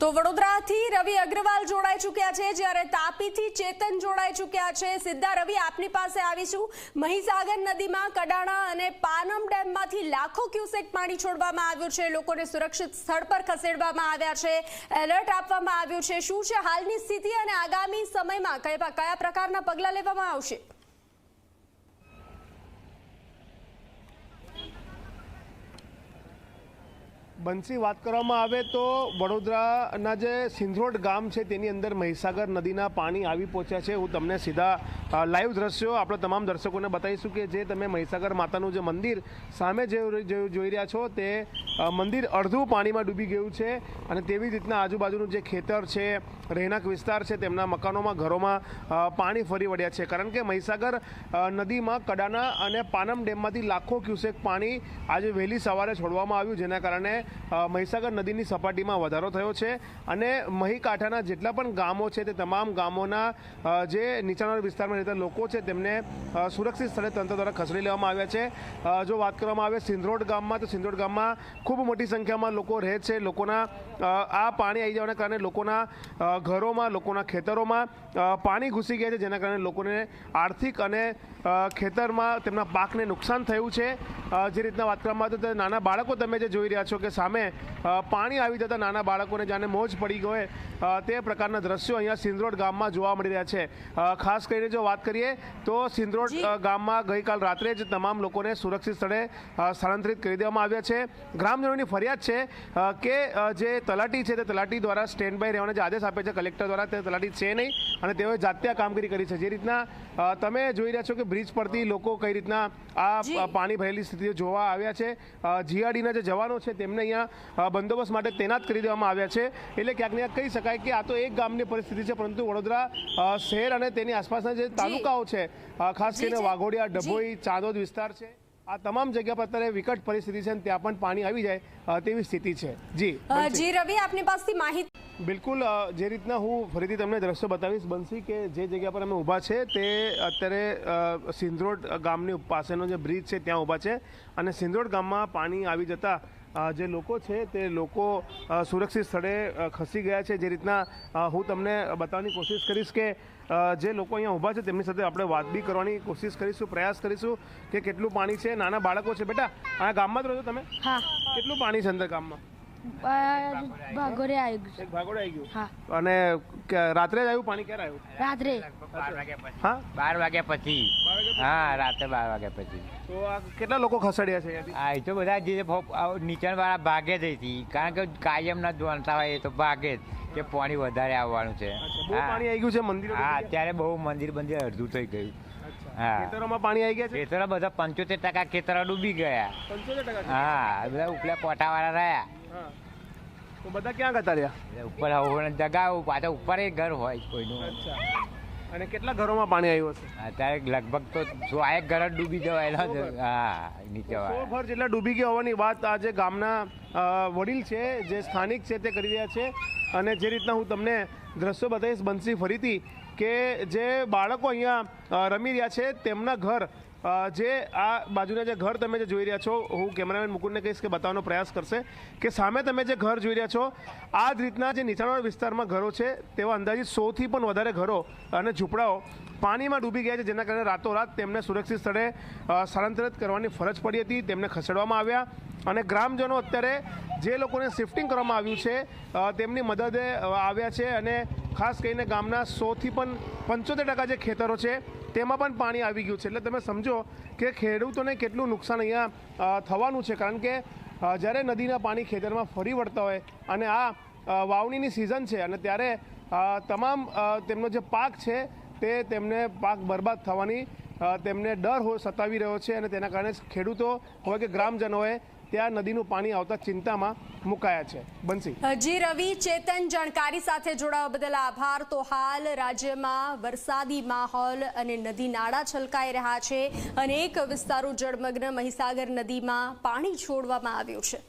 તો વડોદરાથી રવિ અગ્રવાલ જોડાઈ ચૂક્યા છે. જ્યારે તાપીથી ચેતન જોડાઈ ચૂક્યા છે. સીધા રવિ આપની પાસે આવીશું. મહીસાગર નદીમાં કડાણા અને પાનમ ડેમમાંથી લાખો ક્યુસેક પાણી છોડવામાં આવ્યું છે. લોકોને સુરક્ષિત સ્થળ પર ખસેડવામાં આવ્યા છે. એલર્ટ આપવામાં આવ્યું છે. શું છે હાલની સ્થિતિ અને આગામી સમયમાં કયા પ્રકારના પગલાં લેવામાં આવશે? બંસી વાત કરવામાં આવે તો વડોદરાના જે સિંધરોડ ગામ છે, તેની અંદર મહીસાગર નદીના પાણી આવી પહોંચ્યા છે. હું તમને સીધા લાઈવ દ્રશ્યો આપણે તમામ દર્શકોને બતાવીશું કે જે તમે મહીસાગર માતાનું જે મંદિર સામે જે જોઈ રહ્યા છો, તે મંદિર અડધું પાણીમાં ડૂબી ગયું છે અને તેવી રીતના આજુબાજુનું જે ખેતર છે, રહેણાંક વિસ્તાર છે, તેમના મકાનોમાં, ઘરોમાં પાણી ફરી વળ્યા છે. કારણ કે મહીસાગર નદીમાં કડાના અને પાનમ ડેમમાંથી લાખો ક્યુસેક પાણી આજે વહેલી સવારે છોડવામાં આવ્યું, જેના કારણે મહીસાગર નદીની સપાટીમાં વધારો થયો છે અને મહી કાંઠાના જેટલા પણ ગામો છે તે તમામ ગામોના જે નીચાણવાળા વિસ્તારમાં રહેતા લોકો છે તેમને સુરક્ષિત સ્થળે તંત્ર દ્વારા ખસેડી લેવામાં આવ્યા છે. જો વાત કરવામાં આવે સિંધરોડ ગામમાં, તો સિંધરોડ ગામમાં ખૂબ મોટી સંખ્યામાં લોકો રહે છે. લોકોના આ પાણી આવી જવાના કારણે લોકોના ઘરોમાં, લોકોના ખેતરોમાં પાણી ઘૂસી ગયા છે, જેના કારણે લોકોને આર્થિક અને ખેતરમાં તેમના પાકને નુકસાન થયું છે. જે રીતના વાત કરવામાં આવે તો નાના બાળકો તમે જે જોઈ રહ્યા છો કે સામે પાણી આવી જતા નાના બાળકોને જાણે મોજ પડી ગયો તે પ્રકારના દ્રશ્યો અહીંયા સિંદ્રોડ ગામમાં જોવા મળી રહ્યા છે. ખાસ કરીને જો વાત કરીએ તો સિંદ્રોડ ગામમાં ગઈકાલ રાત્રે જ તમામ લોકોને સુરક્ષિત સ્થળે સ્થળાંતરિત કરી દેવામાં આવ્યા છે. ગ્રામજનોની ફરિયાદ છે કે જે તલાટી છે તે તલાટી દ્વારા સ્ટેન્ડ બાય રહેવાના જે આદેશ આપે છે કલેક્ટર દ્વારા તે તલાટી છે નહીં અને તેઓએ જાતે આ કામગીરી કરી છે. જે રીતના તમે જોઈ રહ્યા છો કે બ્રિજ પરથી લોકો કઈ રીતના આ પાણી ભરેલી સ્થિતિઓ જોવા આવ્યા છે. જીઆરડીના જે જવાનો છે તેમને અહીંયા બંદોબસ્ત માટે તૈનાત કરી દેવામાં આવ્યા છે. એટલે ક્યાંક ને કહી શકાય કે આ તો એક ગામની પરિસ્થિતિ છે પરંતુ વડોદરા શહેર અને તેની આસપાસના જે તાલુકાઓ છે ખાસ કરીને વાઘોડિયા. ડભોઈ ચાંદોદ વિસ્તાર છે આ તમામ જગ્યા પર અત્યારે વિકટ પરિસ્થિતિ છે અને ત્યાં પણ પાણી આવી જાય તેવી સ્થિતિ છે. જી જી રવિ આપની પાસેથી માહિતી બિલકુલ જે રીતના હું ફરીથી તમને દ્રશ્યો બતાવીશ બનશી કે જે જગ્યા પર અમે ઊભા છે તે અત્યારે સિંધરોડ ગામની પાસેનો જે બ્રિજ છે ત્યાં ઊભા છે અને સિંધરોડ ગામમાં પાણી આવી જતા જે લોકો છે તે લોકો સુરક્ષિત સ્થળે ખસી ગયા છે જે રીતના હું તમને બતાવવાની કોશિશ કરીશ કે જે લોકો અહીંયા ઊભા છે તેમની સાથે આપણે વાત બી કરવાની કોશિશ કરીશું પ્રયાસ કરીશું કે કેટલું પાણી છે નાના બાળકો છે બેટા આ ગામમાં જ રહો છો તમે? હા. કેટલું પાણી છે અંદર ગામમાં? ભાગોરે આવી ગયું એક આવી ગયું? હા. અને રાત્રે જ આવ્યું? પાણી ક્યારે આવ્યું? રાત્રે. બાર વાગ્યા પછી. હા? બાર વાગ્યા પછી? હા રાતે બાર વાગ્યા પછી. તો આ કેટલા લોકો ખસેડ્યા છે હા એ તો બધા જે નીચાણ વાળા ભાગે જ હતી કારણ કે કાયમ ના જોણતા હોય એ તો ભાગે જ કે પાણી વધારે આવવાનું છે. હા. પાણી આવી ગયું છે મંદિર હા અત્યારે બહુ મંદિર બંદિર અડધું થઈ ગયું. હા. ખેતરોમાં પાણી આવી ગયા છે? ખેતરો બધા પંચોતેર ટકા ખેતરો ડૂબી ગયા. 75% હા બધા ઉપલા પોટા વાળા રહ્યા તો બધા ક્યાં ગતા રહ્યા? ઉપર જગા પાછા ઉપર ઘર હોય કોઈનું. અચ્છા. અને કેટલા ઘરોમાં પાણી આવ્યું હશે? અત્યારે લગભગ તો સો એક ઘર ડૂબી જવાયેલા છે હા નીચે સો ઘર જેટલા ડૂબી ગયા હોવાની વાત આજે ગામના વડીલ છે જે સ્થાનિક છે તે કરી રહ્યા છે. અને જે રીતના હું તમને દ્રશ્યો બતાવીશ બંસી ફરીથી કે જે બાળકો અહીંયા રમી રહ્યા છે તેમના ઘર જે આ બાજુના જે ઘર તમે જે જોઈ રહ્યા છો, હું કેમેરામેન મુકુંદને કહીશ કે બતાવવાનો પ્રયાસ કરશે કે સામે તમે જે ઘર જોઈ રહ્યા છો, આ જ રીતના જે નીચાણવાળા વિસ્તારમાં ઘરો છે, તેવા અંદાજિત સોથી પણ વધારે ઘરો અને ઝૂંપડાઓ પાણીમાં ડૂબી ગયા છે, જેના કારણે રાતોરાત તેમને સુરક્ષિત સ્થળે સ્થળાંતરિત કરવાની ફરજ પડી હતી, તેમને ખસેડવામાં આવ્યા અને ગ્રામજનો અત્યારે જે લોકોને શિફ્ટિંગ કરવામાં આવ્યું છે તેમની મદદે આવ્યા છે અને ખાસ કરીને ગામના સોથી પણ પંચોતેર ટકા જે ખેતરો છે, તેમાં પણ પાણી આવી ગયું છે. એટલે તમે સમજો કે ખેડૂતોને કેટલું નુકસાન અહીંયા થવાનું છે. કારણ કે જ્યારે નદીના પાણી ખેતરમાં ફરી વળતા હોય અને આ વાવણીની સિઝન છે અને ત્યારે તમામ તેમનો જે પાક છે, તે તેમને પાક બરબાદ થવાની તેમને ડર સતાવી રહ્યો છે અને તેના કારણે ખેડૂતો હોય કે ગ્રામજનોએ ત્યાં નદીનું પાણી આવતા ચિંતામાં મુકાયા છે. બંસી. જી રવિ, ચેતન જાણકારી સાથે જોડાવા બદલ આભાર. તો હાલ રાજ્યમાં વરસાદી માહોલ અને નદી નાળા છલકાઈ રહ્યા છે અનેક વિસ્તારો જળમગ્ન મહીસાગર નદીમાં પાણી છોડવામાં આવ્યું છે.